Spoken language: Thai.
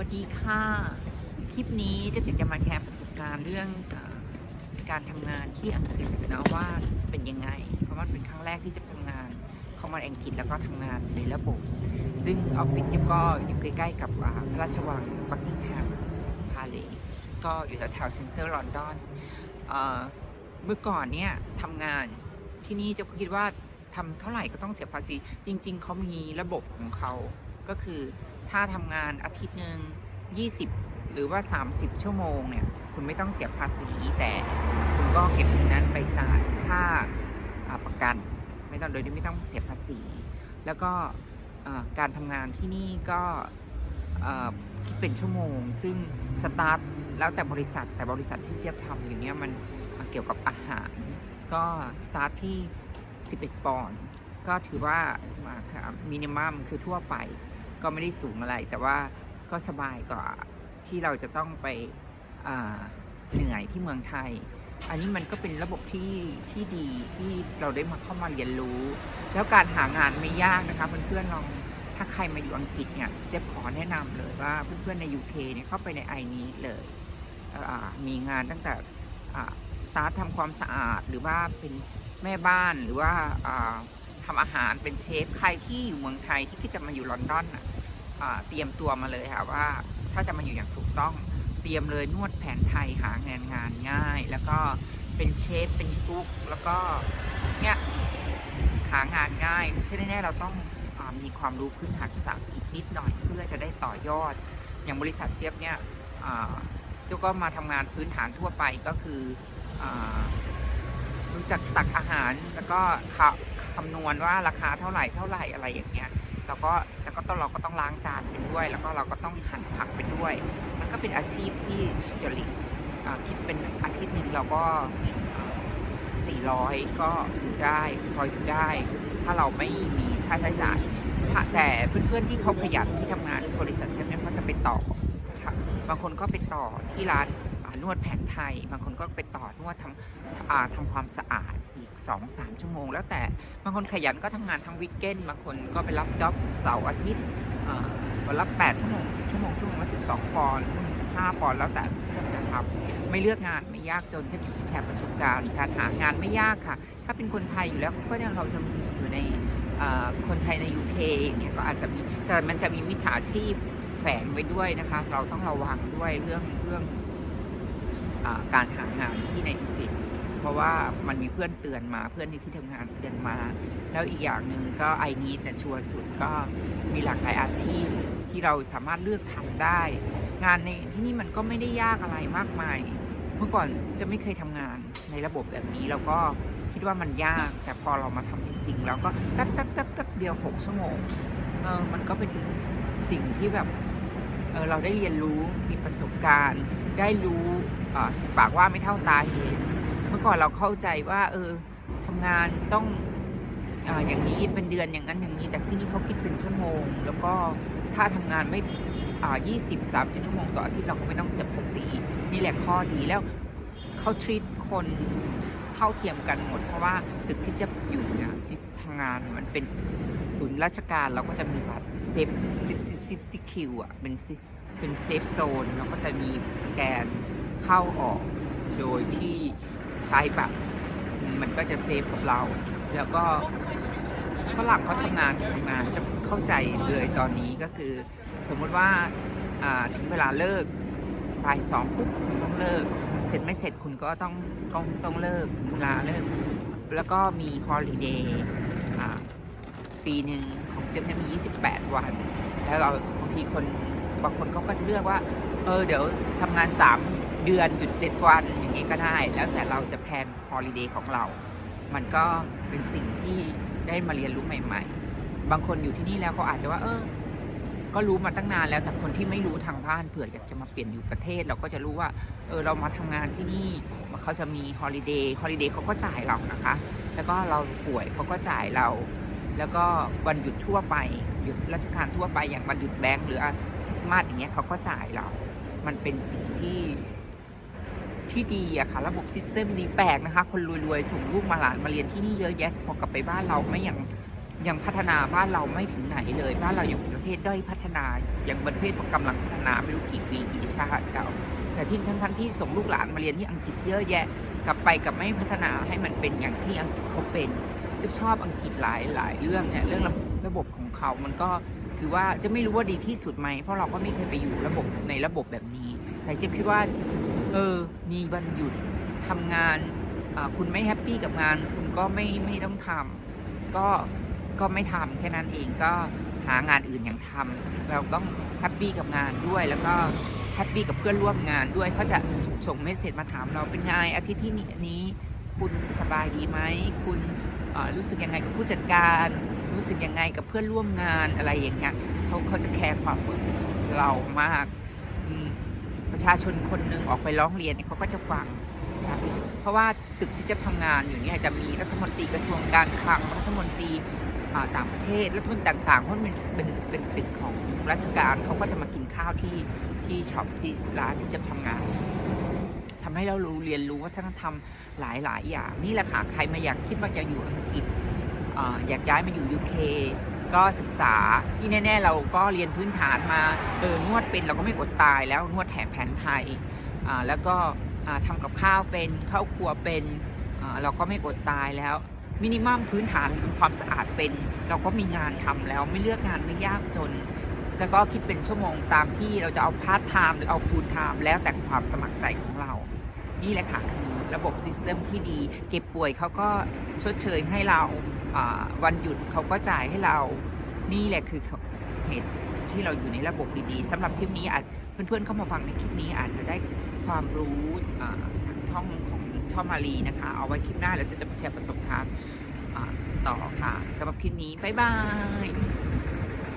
วัสดีค่ะ คลิปนี้เจะอยากจะมาแชร์ประสบการณ์เรื่องการทำงานที่อังกฤษนะว่าเป็นยังไง เพราะมันเป็นครั้งแรกที่จะทำงานเข้ามาอังกฤษแล้วก็ทำงานในระบบ ซึ่งออฟฟิศเจ๊ก็อยู่ใกล้ๆกับพระราชวังบักกิงแฮมพาเลสก็อยู่แถวเซ็นเตอร์ลอนดอนเมื่อก่อนเนี่ยทำงานที่นี่เจะคิดว่าทำเท่าไหร่ก็ต้องเสียภาษี จริง ๆ เขามีระบบของเขาก็คือ ถ้าทำงานอาทิตย์หนึ่ง20 หรือว่า 30 ชั่วโมงเนี่ย คุณไม่ต้องเสียภาษีแต่คุณก็เก็บเงินนั้นไปจ่ายค่าประกัน ไม่ต้องโดยที่ไม่ต้องเสียภาษี แล้วก็การทำงานที่นี่ก็อ่าคิดเป็นชั่วโมง ซึ่งสตาร์ทแล้วแต่บริษัทแต่บริษัทที่เจี๊ยบทำอยู่เนี้ยมันเกี่ยวกับอาหาร ก็สตาร์ทที่ 11 ปอนด์ก็ถือว่ามินิมัมคือทั่วไป ก็ไม่ได้สูงอะไร แต่ว่าก็สบายกว่าที่เราจะต้องไปเหนื่อยที่เมืองไทย อันนี้มันก็เป็นระบบที่ที่ดีที่เราได้มาเข้ามาเรียนรู้ แล้วการหางานไม่ยากนะคะเพื่อนๆลองถ้าใครมาอยู่อังกฤษเนี่ยเจะขอแนะนำเลยว่าเพื่อนๆใน UK เนี่ยเข้าไปในไอนี้เลยมีงานตั้งแต่สตาร์ททำความสะอาดหรือว่าเป็นแม่บ้านหรือว่า อ่าทำอาหารเป็นเชฟใครที่อยู่เมืองไทยที่คิดจะมาอยู่ลอนดอนอะเตรียมตัวมาเลยค่ะว่าถ้าจะมาอยู่อย่างถูกต้องเตรียมเลยนวดแผนไทยหางานงานง่าย แล้วก็เป็นเชฟเป็นกุ๊กแล้วก็เนี่ยหางานง่ายที่แน่ๆเราต้องอมีความรู้พื้นฐานภาษาอังกฤษนิดหน่อยเพื่อจะได้ต่อยอด อย่างบริษัทเจี๊ยบเนี่ยเจ้าก็มาทำงานพื้นฐานทั่วไปก็คืออรู้จักตักอาหารแล้วก็ค คำนวณว่าราคาเท่าไหร่เท่าไหร่อะไรอย่างเงี้ยแล้วก็แล้วก็ต้องเราก็ต้องล้างจานไปด้วย แล้วก็เราก็ต้องหั่นผักไปด้วย มันก็เป็นอาชีพที่สุจริตคิดเป็นอาทิตย์หนึ่งเราก็ 400 ก็อยู่ได้พออยู่ได้ ถ้าเราไม่มีค่าใช้จ่ายแต่เพื่อนๆที่เขาขยันที่ทำงานบริษัทใช่ไหมเขาจะไปต่อค่ะบางคนก็ไปต่อที่ร้าน นวดแผนไทย บางคนก็ไปต่อนวดทำทำความสะอาดอีก 2-3 ชั่วโมง แล้วแต่บางคนขยันก็ทำงานทั้งวีคเกนบางคนก็ไปรับจ็อบเสาร์อาทิตย์วันละ8ชั่วโมง10ชั่วโมงชั่วโมงละ12ปอนด์15ปอนด์แล้วแต่ที่จะทำไม่เลือกงานไม่ยากจนจะแชร์ประสบการณ์การหางานไม่ยากค่ะ ถ้าเป็นคนไทยอยู่แล้วก็เนี่ยเราจะมีอยู่ในคนไทยในย่างเงี้ยก็อาจจะมีแต่มันจะมีมิจฉาชีพแฝงไว้ด้วยนะคะ เราต้องระวังด้วยเรื่องเรื่อง การหางานที่ในอังกฤษเพราะว่ามันมีเพื่อนเตือนมาเพื่อนในที่ทำงานเตือนมา แล้วอีกอย่างหนึ่งก็ไอนีดชัวร์สุดก็มีหลากหลายอาชีพที่เราสามารถเลือกทำได้ งานในที่นี่มันก็ไม่ได้ยากอะไรมากมาย เมื่อก่อนจะไม่เคยทำงานในระบบแบบนี้แล้วก็คิดว่ามันยากแต่พอเรามาทำจริง ๆ แล้วก็แป๊บแป๊บแป๊บแป๊บเดียวหกชั่วโมงเออมันก็เป็นสิ่งที่แบบเออเราได้เรียนรู้มีประสบการณ์ ได้รู้สิปากว่าไม่เท่าตาเห็นเมื่อก่อนเราเข้าใจว่า เออทำงานต้องออย่างนี้เป็นเดือนอย่างนั้นอย่างนี้ แต่ที่นี่เขาคิดเป็นชั่วโมง แล้วก็ถ้าทำงานไม่ยี่สิบสามสิบชั่วโมงต่ออาทิตย์เราก็ไม่ต้องเสียภาษีนี่แหละข้อดีแล้วเขาทรีตคนเท่าเทียมกันหมด เพราะว่าตึกที่จะอยู่เนี่ยที่ทำงานมันเป็นศูนย์ราชการเราก็จะมีบัตรเซฟซิฟซิฟซิคิวอะเป็นซิ เป็นเซฟโซนแล้วก็จะมีสแกนเข้าออก โดยที่ใช้บัตรมันก็จะเซฟกับเรา แล้วก็ฝรั่งเขาทำงานทำงานจะเข้าใจเลยตอนนี้ก็คือ สมมติว่าถึงเวลาเลิกบ่ายสองปุ๊บคุณต้องเลิก เสร็จไม่เสร็จคุณก็ต้องต้องต้องเลิกเวลาเลิก แล้วก็มีฮอลิเดย์ปีหนึ่งของเจมเนี่ยมี 28 วัน แล้วเราบางทีคน บางคนเขาก็จะเลือกว่า เออเดี๋ยวทำงาน 3 เดือนหยุด 7 วันอย่างนี้ก็ได้ แล้วแต่เราจะแพลนฮอลิเดย์ของเรา มันก็เป็นสิ่งที่ได้มาเรียนรู้ใหม่ ๆ บางคนอยู่ที่นี่แล้วเขาอาจจะว่า เออ ก็รู้มาตั้งนานแล้ว แต่คนที่ไม่รู้ทางบ้านเผื่ออยากจะมาเปลี่ยนอยู่ประเทศ เราก็จะรู้ว่า เออเรามาทำงานที่นี่เขาจะมีฮอลิเดย์ฮอลิเดย์เขาก็จ่ายเรานะคะ แล้วก็เราป่วยเขาก็จ่ายเรา แล้วก็วันหยุดทั่วไปหยุดราชการทั่วไปอย่างวันหยุดแบงค์หรือคริสต์มาสอย่างเงี้ยเขาก็จ่ายเรา มันเป็นสิ่งที่ที่ดีอะค่ะ ระบบซิสเต็มดีแปลกนะคะ คนรวยๆ ส่งลูกมาหลานมาเรียนที่นี่เยอะแยะพอกลับไปบ้านเราไม่อย่าง ยังพัฒนาบ้านเราไม่ถึงไหนเลยบ้านเราอยังเป็นประเทศด้อยพัฒนายังประเทศกำลังพัฒนาไม่รู้กี่ปีกี่ชาติเก่าแต่ที่ทั้งทั้งที่ส่งลูกหลานมาเรียนที่อังกฤษเยอะแยะ กลับไปกับไม่พัฒนาให้มันเป็นอย่างที่อังกฤษเขาเป็นจะชอบอังกฤษหลายหลายเรื่องเนี่ยเรื่องระบบของเขา มันก็คือว่าจะไม่รู้ว่าดีที่สุดไหมเพราะเราก็ไม่เคยไปอยู่ระบบในระบบแบบนี้ แต่เจะคิดว่าเออมีวันหยุดทำงานคุณไม่แฮปปี้กับงาน คุณก็ไม่ไม่ต้องทำก็ ก็ไม่ทำแค่นั้นเองก็หางานอื่นอย่างทำเราต้องแฮปปี้กับงานด้วยแล้วก็แฮปปี้กับเพื่อนร่วมงานด้วยเขาจะส่งเมสเซจมาถามเราเป็นไงอาทิตย์ที่นี้คุณสบายดีไหมคุณรู้สึกยังไงกับผู้จัดการ รู้สึกยังไงกับเพื่อนร่วมงานอะไรอย่างเงี้ยเขาเขาจะแคร์ความรู้สึกเรามาก ประชาชนคนหนึ่งออกไปร้องเรียนเขาก็จะฟัง เพราะว่าตึกที่จะทำงานอยู่นี่จะมีรัฐมนตรีกระทรวงการคลังรัฐมนตรี ต่างประเทศรัฐมนต่างๆเพราะมันเป็นเป็นตึกของราชการเขาก็จะมากินข้าวที่ที่ช็อปที่ร้านที่จะทำงานทำให้เรารู้เรียนรู้วัฒนธรรมหลายหลายๆ อย่างนี่แหละค่ะใครมาอยากคิดว่าจะอยู่อังกฤษอยากย้ายมาอยู่ UK ก็ศึกษาที่แน่ ๆ เราก็เรียนพื้นฐานมาเออนวดเป็นเราก็ไม่อดตายแล้วนวดแผนแผนไทยแล้วก็อ่าทำกับข้าวเป็นข้าวครัวเป็นเราก็ไม่อดตายแล้ว มินิมัมพื้นฐานความสะอาดเป็น เราก็มีงานทำแล้วไม่เลือกงานไม่ยากจน แล้วก็คิดเป็นชั่วโมงตามที่เราจะเอาพาร์ทไทม์หรือเอาฟูลไทม์แล้วแต่ความสมัครใจของเรา นี่แหละค่ะคือระบบซิสเต็มที่ดี เก็บป่วยเขาก็ชดเชยให้เราอ่าวันหยุดเขาก็จ่ายให้เรา นี่แหละคือเหตุที่เราอยู่ในระบบดีๆสำหรับคลิปนี้อาจ เพื่อนๆเข้ามาฟังในคลิปนี้อาจจะได้ความรู้จาทางช่องของช่องมารีนะคะ เอาไว้คลิปหน้าเราจะจะมาแชร์ประสบการณ์ต่อค่ะสำหรับคลิปนี้ บ๊ายบาย